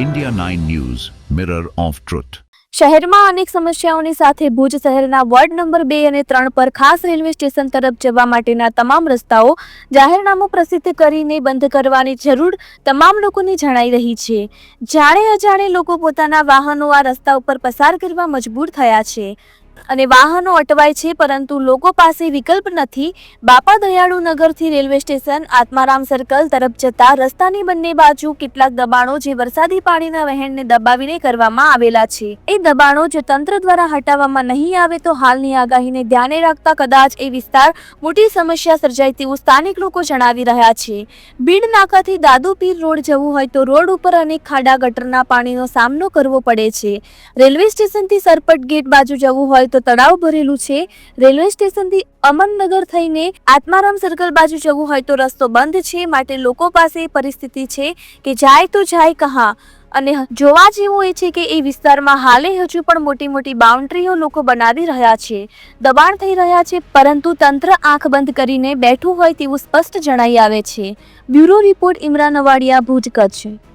India 9 news mirror of truth શહેરમાં અનેક સમસ્યાઓની સાથે ભુજ શહેરના વોર્ડ નંબર બે અને ત્રણ પર ખાસ રેલવે સ્ટેશન તરફ જવા માટેના તમામ રસ્તાઓ જાહેરનામું પ્રસિદ્ધ કરીને બંધ કરવાની જરૂર તમામ લોકોને જણાઈ રહી છે. જાણે અજાણે લોકો પોતાના વાહનો આ રસ્તા ઉપર પસાર કરવા મજબૂર થયા છે. અને વાહનો અટવાય છે, પરંતુ લોકો પાસે વિકલ્પ નથી. બાપા દયાળુ નગરથી રેલવે સ્ટેશન, આત્મારામ સર્કલ તરફ જતા રસ્તાની બંને બાજુ કેટલાક દબાણો જે વરસાદી પાણીના વહેણને દબાવીને કરવામાં આવેલા છે. એ દબાણો જો તંત્ર દ્વારા હટાવવામાં નહીં આવે તો હાલની આગાહીને ધ્યાને રાખતા કદાચ એ વિસ્તાર મોટી સમસ્યા સર્જાય તેવું સ્થાનિક લોકો જણાવી રહ્યા છે. બીડ નાકાથી દાદુપીર રોડ જવું હોય તો રોડ ઉપર અનેક ખાડા ગટરના પાણીનો સામનો કરવો પડે છે. રેલવે સ્ટેશનથી સરપટ ગેટ બાજુ જવું હોય તો તળાવ ભરેલું છે. રેલવે સ્ટેશનથી અમનનગર થઈને આત્મારામ સર્કલ બાજુ જવું હોય તો રસ્તો બંધ છે. માટે લોકો પાસે પરિસ્થિતિ છે કે જાય તો જાય કહા. અને જોવા જેવું એ છે કે એ વિસ્તારમાં હાલે હજુ પણ મોટી મોટી બાઉન્ડ્રીઓ લોકો બનાવી રહ્યા છે. દબાણ થઈ રહ્યા છે, પરંતુ તંત્ર આંખ બંધ કરીને બેઠું હોય તેવું સ્પષ્ટ જણાઈ આવે છે. Bureau report, Imran Awadia, Bhuj, Kutch.